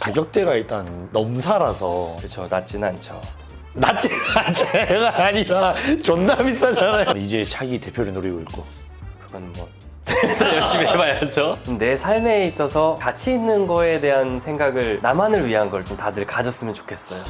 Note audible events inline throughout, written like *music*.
가격대가 일단 넘사라서 그렇죠. 낮진 않죠. 낮지 않지가 아니라 존나 비싸잖아요. *laughs* 이제 차기 대표를 노리고 있고. 그건 뭐 *laughs* 더 열심히 해봐야죠. 내 삶에 있어서 가치 있는 거에 대한 생각을 나만을 위한 걸 좀 다들 가졌으면 좋겠어요.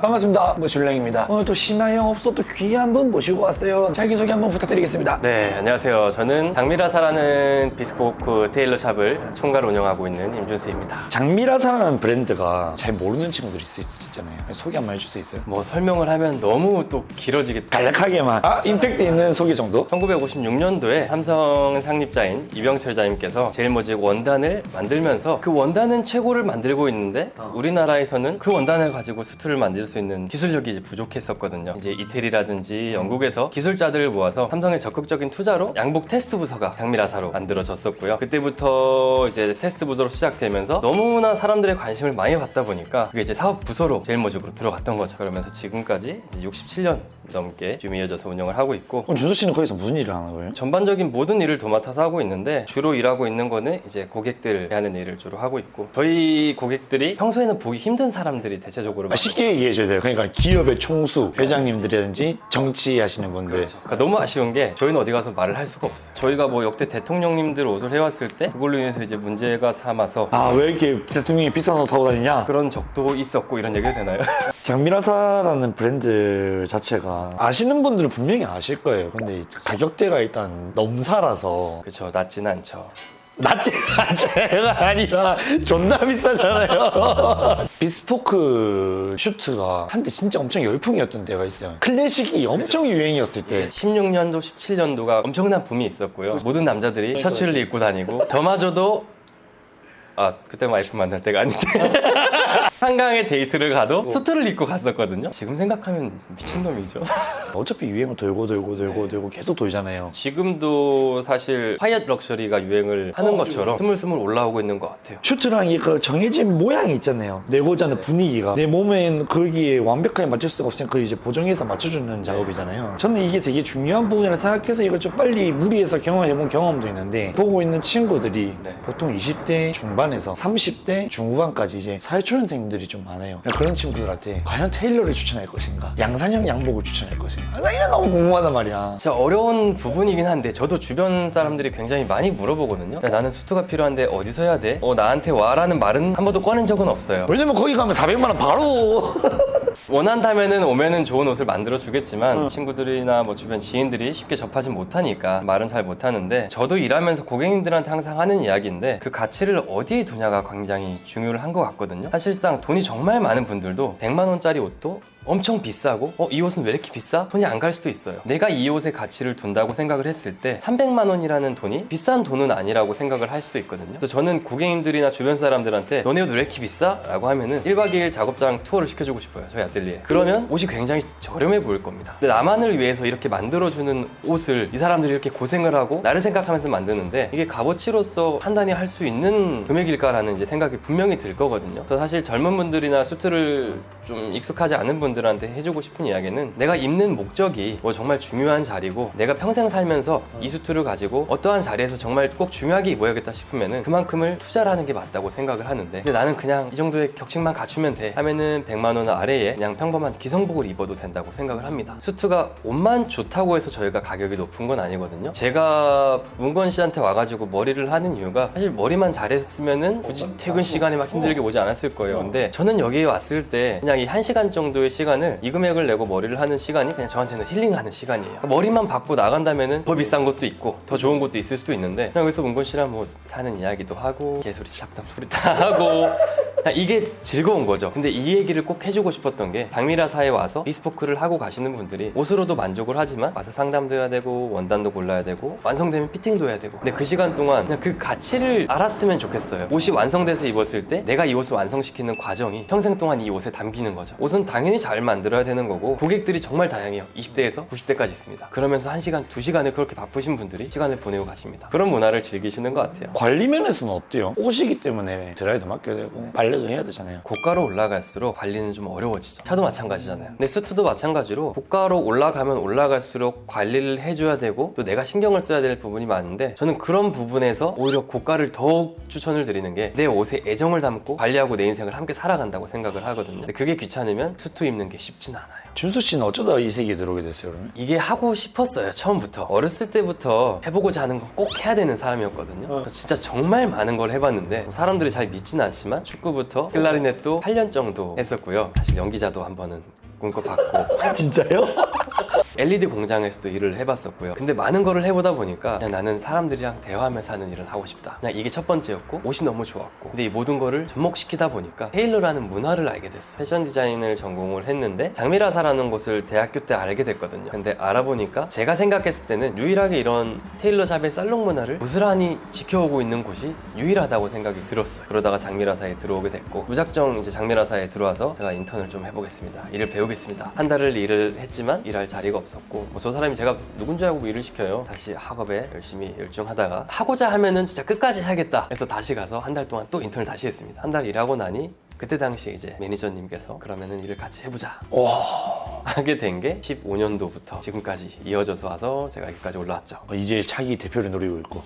반갑습니다. 모슐랭입니다. 오늘 또 신화영 없어 또 귀한 분 모시고 왔어요. 자기소개 한번 부탁드리겠습니다. 네, 안녕하세요. 저는 장미라사라는 비스코크 테일러 샵을 총괄 운영하고 있는 임준수입니다. 장미라사라는 브랜드가 잘 모르는 친구들이 있을 수 있잖아요. 소개 한번 해줄 수 있어요? 뭐 설명을 하면 너무 또 길어지겠다. 간략하게만 아 임팩트 있는 소개 정도? 1956년도에 삼성 상립자인 이병철 자님께서 제일모직 원단을 만들면서 그 원단은 최고를 만들고 있는데 우리나라에서는 그 원단을 가지고 수트를 만들 수 있는 기술력이 이제 부족했었거든요. 이제 이태리라든지 영국에서 기술자들을 모아서 삼성의 적극적인 투자로 양복 테스트 부서가 장미라사로 만들어졌었고요. 그때부터 이제 테스트 부서로 시작되면서 너무나 사람들의 관심을 많이 받다 보니까 그게 이제 사업 부서로 제일 모직으로 들어갔던 거죠. 그러면서 지금까지 이제 67년 넘게 좀 이어져서 운영을 하고 있고 그럼 준수 씨는 거기서 무슨 일을 하는 거예요? 전반적인 모든 일을 도맡아서 하고 있는데 주로 일하고 있는 거는 이제 고객들 하는 일을 주로 하고 있고 저희 고객들이 평소에는 보기 힘든 사람들이 대체적으로 아, 쉽게 얘기해 줘야 돼요. 그러니까 기업의 총수, 회장님들이라든지 정치하시는 분들. 그러니까 너무 아쉬운 게 저희는 어디 가서 말을 할 수가 없어요. 저희가 뭐 역대 대통령님들 옷을 해왔을 때 그걸로 인해서 이제 문제가 삼아서 아 왜 이렇게 대통령이 비싼 옷 타고 다니냐? 그런 적도 있었고 이런 얘기도 되나요? *laughs* 장미라사라는 브랜드 자체가 아시는 분들은 분명히 아실 거예요. 근데 가격대가 일단 넘사라서 그렇죠. 낮진 않죠. 낮지 않지가 아니라 존나 비싸잖아요. 비스포크 슈트가 한때 진짜 엄청 열풍이었던 때가 있어요. 클래식이 엄청 유행이었을 때. 16년도, 17년도가 엄청난 붐이 있었고요. 모든 남자들이 셔츠를 입고 다니고 저마저도 아 그때 와이프 만날 때가 아닌데 *laughs* 한강에 데이트를 가도 수트를 입고 갔었거든요. 지금 생각하면 미친놈이죠. *laughs* 어차피 유행은 돌고 돌고 돌고 돌고 계속 돌잖아요. 지금도 사실 파이엇 럭셔리가 유행을 하는 것처럼 스물스물 올라오고 있는 것 같아요. 슈트랑 이그 정해진 모양이 있잖아요. 내고자 하는 분위기가 내 몸엔 거기에 완벽하게 맞출 수가 없으니까 그걸 이제 보정해서 맞춰주는 작업이잖아요. 저는 이게 되게 중요한 부분이라 생각해서 이걸 좀 빨리 무리해서 경험해본 경험도 있는데 보고 있는 친구들이 네. 보통 20대 중반에서 30대 중후반까지 이제 사회초년생 들이 좀 많아요. 그런 친구들한테 과연 테일러를 추천할 것인가, 양산형 양복을 추천할 것인가. 나 이거 너무 궁금하단 말이야. 진짜 어려운 부분이긴 한데 저도 주변 사람들이 굉장히 많이 물어보거든요. 야, 나는 수트가 필요한데 어디서 해야 돼? 어 나한테 와라는 말은 한 번도 꺼낸 적은 없어요. 왜냐면 거기 가면 400만 원 바로 *laughs* 원한다면은 오면은 좋은 옷을 만들어 주겠지만 친구들이나 뭐 주변 지인들이 쉽게 접하지 못하니까 말은 잘 못하는데 저도 일하면서 고객님들한테 항상 하는 이야기인데 그 가치를 어디에 두냐가 굉장히 중요를 한 것 같거든요. 사실상 돈이 정말 많은 분들도 100만 원짜리 옷도 엄청 비싸고 어 이 옷은 왜 이렇게 비싸? 돈이 안 갈 수도 있어요. 내가 이 옷에 가치를 둔다고 생각을 했을 때 300만 원이라는 돈이 비싼 돈은 아니라고 생각을 할 수도 있거든요. 그래서 저는 고객님들이나 주변 사람들한테 너네 옷 왜 이렇게 비싸? 라고 하면은 1박 2일 작업장 투어를 시켜주고 싶어요. 저희 아뜰리에. 그러면 옷이 굉장히 저렴해 보일 겁니다. 근데 나만을 위해서 이렇게 만들어주는 옷을 이 사람들이 이렇게 고생을 하고 나를 생각하면서 만드는데 이게 값어치로서 판단이 할 수 있는 금액일까라는 이제 생각이 분명히 들 거거든요. 그래서 사실 젊은 분들이나 수트를 좀 익숙하지 않은 분들 한테 해주고 싶은 이야기는 내가 입는 목적이 뭐 정말 중요한 자리고 내가 평생 살면서 이 수트를 가지고 어떠한 자리에서 정말 꼭 중요하게 입어야겠다 싶으면은 그만큼을 투자를 하는 게 맞다고 생각을 하는데 근데 나는 그냥 이 정도의 격식만 갖추면 돼 하면은 100만 원 아래에 그냥 평범한 기성복을 입어도 된다고 생각을 합니다. 수트가 옷만 좋다고 해서 저희가 가격이 높은 건 아니거든요. 제가 문건 씨한테 와가지고 머리를 하는 이유가 사실 머리만 잘했으면은 굳이 퇴근 시간에 막 힘들게 오지 않았을 거예요. 근데 저는 여기에 왔을 때 그냥 이한 시간 정도의 시간 을 이 금액을 내고 머리를 하는 시간이 그냥 저한테는 힐링하는 시간이에요. 그러니까 머리만 받고 나간다면은 더 비싼 것도 있고 더 좋은 것도 있을 수도 있는데 그냥 여기서 문건 씨랑 뭐 사는 이야기도 하고 개소리 잡담 소리 다 하고 그냥 이게 즐거운 거죠. 근데 이 얘기를 꼭 해주고 싶었던 게 장미라사에 와서 비스포크를 하고 가시는 분들이 옷으로도 만족을 하지만 와서 상담도 해야 되고 원단도 골라야 되고 완성되면 피팅도 해야 되고 근데 그 시간 동안 그냥 그 가치를 알았으면 좋겠어요. 옷이 완성돼서 입었을 때 내가 이 옷을 완성시키는 과정이 평생 동안 이 옷에 담기는 거죠. 옷은 당연히 잘 만들어야 되는 거고 고객들이 정말 다양해요. 20대에서 90대까지 있습니다. 그러면서 1시간, 2시간을 그렇게 바쁘신 분들이 시간을 보내고 가십니다. 그런 문화를 즐기시는 것 같아요. 관리 면에서는 어때요? 옷이기 때문에 드라이도 맡겨야 되고 빨래 관리도 해야 되잖아요. 고가로 올라갈수록 관리는 좀 어려워지죠. 차도 마찬가지잖아요. 근데 수트도 마찬가지로 고가로 올라가면 올라갈수록 관리를 해줘야 되고 또 내가 신경을 써야 될 부분이 많은데 저는 그런 부분에서 오히려 고가를 더욱 추천을 드리는 게 내 옷에 애정을 담고 관리하고 내 인생을 함께 살아간다고 생각을 하거든요. 근데 그게 귀찮으면 수트 입는 게 쉽진 않아요. 준수 씨는 어쩌다 이 세계에 들어오게 됐어요, 그러면? 이게 하고 싶었어요 처음부터 어렸을 때부터 해보고자 하는 거꼭 해야 되는 사람이었거든요 어. 그래서 진짜 정말 많은 걸 해봤는데 뭐 사람들이 잘 믿지는 않지만 축구부터 클라리넷도 8년 정도 했었고요 사실 연기자도 한 번은 꿈꿔봤고 *laughs* 진짜요? LED 공장에서도 일을 해봤었고요. 근데 많은 거를 해보다 보니까 그냥 나는 사람들이랑 대화하면서 하는 일을 하고 싶다. 그냥 이게 첫 번째였고 옷이 너무 좋았고 근데 이 모든 거를 접목시키다 보니까 테일러라는 문화를 알게 됐어. 패션 디자인을 전공을 했는데 장미라사라는 곳을 대학교 때 알게 됐거든요. 근데 알아보니까 제가 생각했을 때는 유일하게 이런 테일러 샵의 살롱 문화를 부스란히 지켜오고 있는 곳이 유일하다고 생각이 들었어요. 그러다가 장미라사에 들어오게 됐고 무작정 이제 장미라사에 들어와서 제가 인턴을 좀 해보겠습니다. 일을 배우 겠습니다. 한 달을 일을 했지만 일할 자리가 없었고 뭐 저 사람이 제가 누군지 알고 뭐 일을 시켜요. 다시 학업에 열심히 열중하다가 하고자 하면은 진짜 끝까지 해야겠다. 해서 다시 가서 한 달 동안 또 인턴을 다시 했습니다. 한 달 일하고 나니 그때 당시에 이제 매니저님께서 그러면은 일을 같이 해보자 와, 하게 된 게 15년도부터 지금까지 이어져서 와서 제가 여기까지 올라왔죠. 이제 자기 대표를 노리고 있고.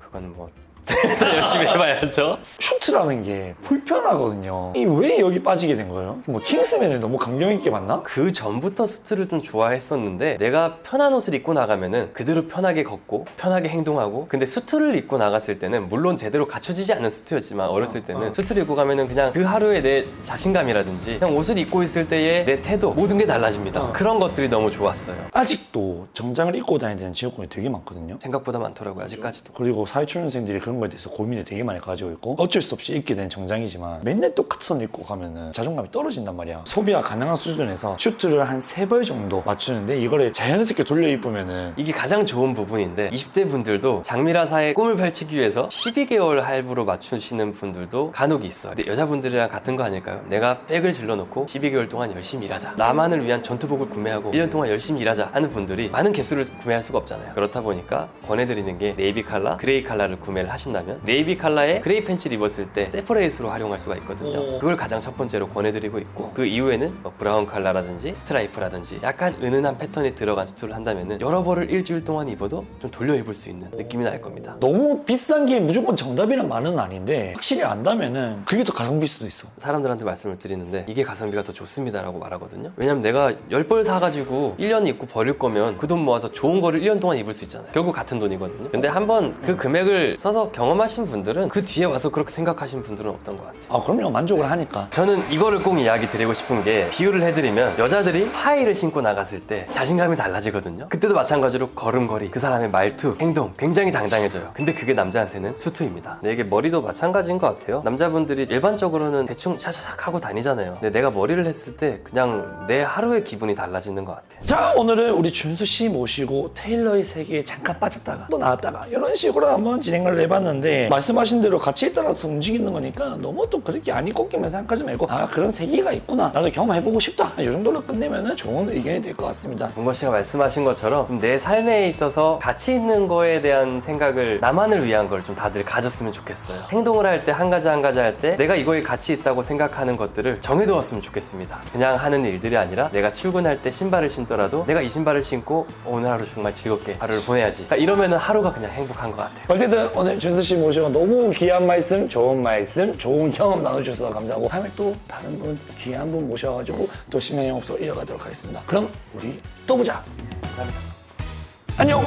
그건 뭐 *laughs* 일단 열심히 해봐야죠. 슈트라는 게 불편하거든요. 이 왜 여기 빠지게 된 거예요? 뭐 킹스맨을 너무 감명 있게 봤나? 그 전부터 수트를 좀 좋아했었는데 내가 편한 옷을 입고 나가면은 그대로 편하게 걷고 편하게 행동하고 근데 수트를 입고 나갔을 때는 물론 제대로 갖춰지지 않은 수트였지만 어렸을 때는 어. 수트를 입고 가면은 그냥 그 하루의 내 자신감이라든지 그냥 옷을 입고 있을 때의 내 태도 모든 게 달라집니다. 어. 그런 것들이 너무 좋았어요. 아직도 정장을 입고 다니는 지역군이 되게 많거든요. 생각보다 많더라고요 아직까지도. 그리고 사회초년생들이 그런 거에 대해서 고민을 되게 많이 가지고 있고 어쩔 수 없이 입게 된 정장이지만 맨날 똑같은 옷 입고 가면은 자존감이 떨어진단 말이야 소비가 가능한 수준에서 슈트를 한 세 벌 정도 맞추는데 이거를 자연스럽게 돌려 입으면은 이게 가장 좋은 부분인데 20대 분들도 장미라사의 꿈을 펼치기 위해서 12개월 할부로 맞추시는 분들도 간혹 있어요. 근데 여자분들이랑 같은 거 아닐까요? 내가 백을 질러놓고 12개월 동안 열심히 일하자. 나만을 위한 전투복을 구매하고 1년 동안 열심히 일하자 하는 분들이 많은 개수를 구매할 수가 없잖아요. 그렇다 보니까 권해드리는 게 네이비 칼라, 그레이 칼라를 구매를 하 신다면 네이비 칼라에 그레이 팬츠를 입었을 때 세퍼레이트로 활용할 수가 있거든요. 오. 그걸 가장 첫 번째로 권해드리고 있고 그 이후에는 뭐 브라운 칼라라든지 스트라이프라든지 약간 은은한 패턴이 들어간 수트를 한다면은 여러 벌을 일주일 동안 입어도 좀 돌려 입을 수 있는 느낌이 날 겁니다. 너무 비싼 게 무조건 정답이란 말은 아닌데 확실히 안다면은 그게 더 가성비일 수도 있어 사람들한테 말씀을 드리는데 이게 가성비가 더 좋습니다라고 말하거든요. 왜냐면 내가 10벌 사가지고 1년 입고 버릴 거면 그 돈 모아서 좋은 거를 1년 동안 입을 수 있잖아요. 결국 같은 돈이거든요. 근데 한번 그 금액을 써서 경험하신 분들은 그 뒤에 와서 그렇게 생각하신 분들은 없던 것 같아요. 아 그럼요 만족을 하니까 저는 이거를 꼭 이야기 드리고 싶은 게 비유를 해드리면 여자들이 하이를 신고 나갔을 때 자신감이 달라지거든요. 그때도 마찬가지로 걸음걸이, 그 사람의 말투, 행동 굉장히 당당해져요. 근데 그게 남자한테는 수트입니다. 근데 이게 머리도 마찬가지인 것 같아요. 남자분들이 일반적으로는 대충 샤샤샥 하고 다니잖아요. 근데 내가 머리를 했을 때 그냥 내 하루의 기분이 달라지는 것 같아요. 자 오늘은 우리 준수 씨 모시고 테일러의 세계에 잠깐 빠졌다가 또 나왔다가 이런 식으로 한번 진행을 해봤는데 말씀하신 대로 가치에 따라서 움직이는 거니까 너무 또 그렇게 안이 꺾이면 생각하지 말고 아 그런 세계가 있구나 나도 경험해보고 싶다 이 정도로 끝내면 좋은 의견이 될 것 같습니다 문거 씨가 말씀하신 것처럼 내 삶에 있어서 가치 있는 거에 대한 생각을 나만을 위한 걸 좀 다들 가졌으면 좋겠어요. 행동을 할 때 한 가지 한 가지 할 때 내가 이거에 가치 있다고 생각하는 것들을 정해두었으면 좋겠습니다. 그냥 하는 일들이 아니라 내가 출근할 때 신발을 신더라도 내가 이 신발을 신고 오늘 하루 정말 즐겁게 하루를 보내야지. 그러니까 이러면은 하루가 그냥 행복한 것 같아요. 어쨌든 오늘 준수 씨 모시고 너무 귀한 말씀 좋은 말씀 좋은 경험 나눠주셔서 감사하고 다음에 또 다른 분 귀한 분 모셔가지고 또 심야 영업소 이어가도록 하겠습니다. 그럼 우리 또 보자. 안녕